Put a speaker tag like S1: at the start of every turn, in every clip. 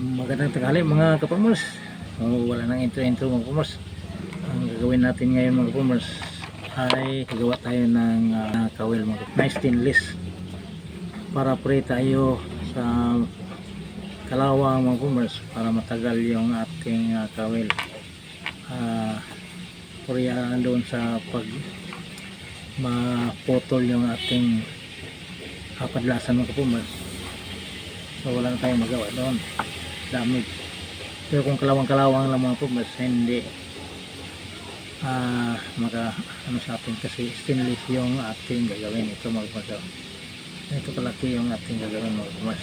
S1: mga kapamers oh, wala nang intro intro mga kapamers ang gagawin natin ngayon mga kapamers ay gagawa tayo ng uh, kawil mga kapamers na stainless. Para pre tayo sa kalawang mga kapamers para matagal yung ating uh, kawil uh, puriya doon sa pag maputol yung ating kapadlasan mga kapamers so wala na tayong magawa doon damage pero kung kalawang-kalawang lang mga pumas hindi. Ah maka ano sa atin kasi stainless yung ating gagawin. Ito mga pumas oh. ito kalaki yung ating gagawin mga pumas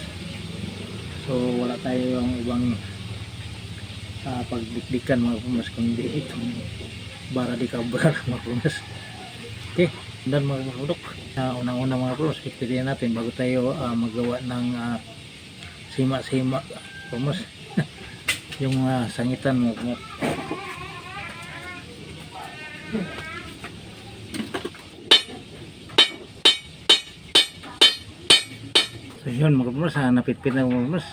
S1: so wala tayo yung ibang ah, pagdikdikan mga pumas kundi itong bara di kabra mga pumas okay dan mga produk uh, unang-una mga pumas pipiliin natin bago tayo ah, magawa ng ah, sima-sima pumas yung ah, sangitan mo so yun mga pumas ah, napitpit na mga pumas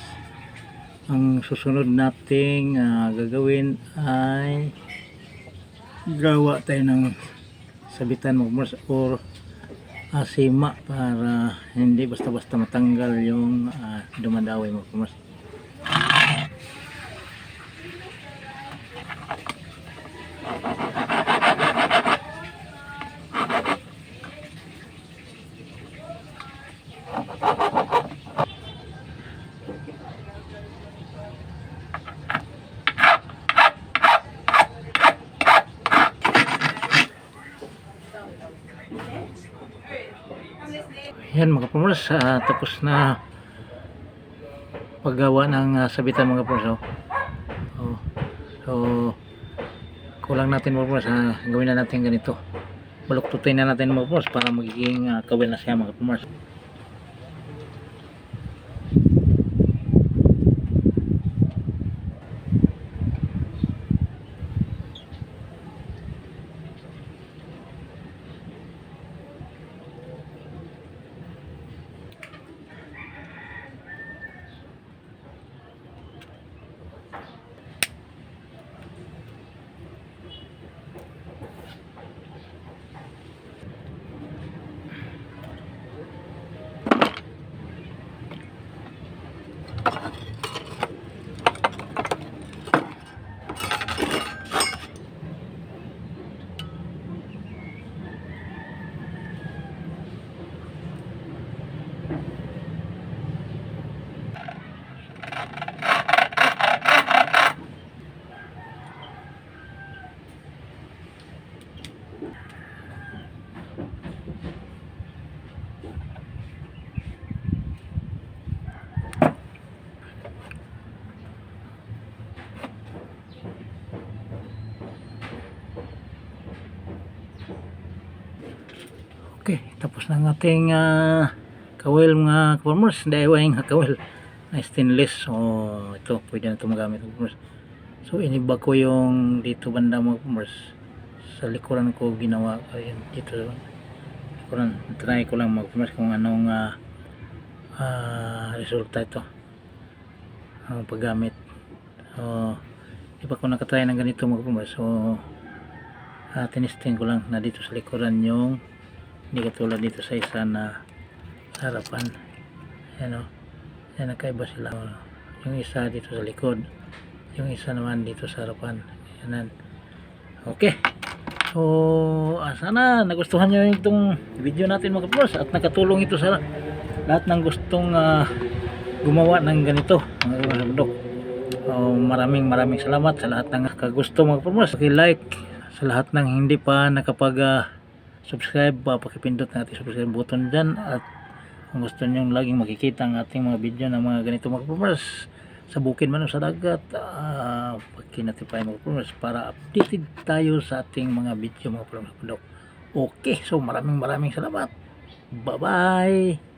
S1: ang susunod nating ah, gagawin ay gawa tayo ng sabitan mga pumas or asima para hindi basta-basta matanggal yung ah, dumadaway mga Yan mga pumers, ah, tapos na paggawa ng ah, sabitan mga pumers. Oh. Oh. So, kulang natin mga pumers, ah, gawin na natin ganito. Baluktutin na natin mga pumers para magiging ah, kawil na siya mga pumers. Okay, tapos na ang ating ah, kawil mga farmers. DIY nga kawil na stainless. So, ito, pwede na ito magamit. So, iniba ko yung dito banda mga farmers. Sa likuran ko ginawa ko yun dito. Likuran. Try ko lang mga farmers kung anong ah, ah, resulta ito. Ang paggamit. So, di pa ko nakatry ng ganito mga farmers. So, uh, tinisting ko lang na dito sa likuran yung hindi katulad dito sa isa na harapan yan o yan nakaiba sila yung isa dito sa likod yung isa naman dito sa harapan. Yan okay. So ah, sana nagustuhan nyo itong video natin mga kapros at nakatulong ito sa lahat ng gustong ah, gumawa ng ganito mga kapros oh, maraming maraming salamat sa lahat ng kagusto mga kapros. Like sa lahat ng hindi pa nakapag ah, subscribe pa pakipindot natin subscribe button dyan. At kung gusto nyo laging makikita ang ating mga video ng mga ganito mga performers sa bukid man o sa dagat uh, pakinotify mga performers para updated tayo sa ating mga video mga performers okay so maraming maraming salamat. Bye bye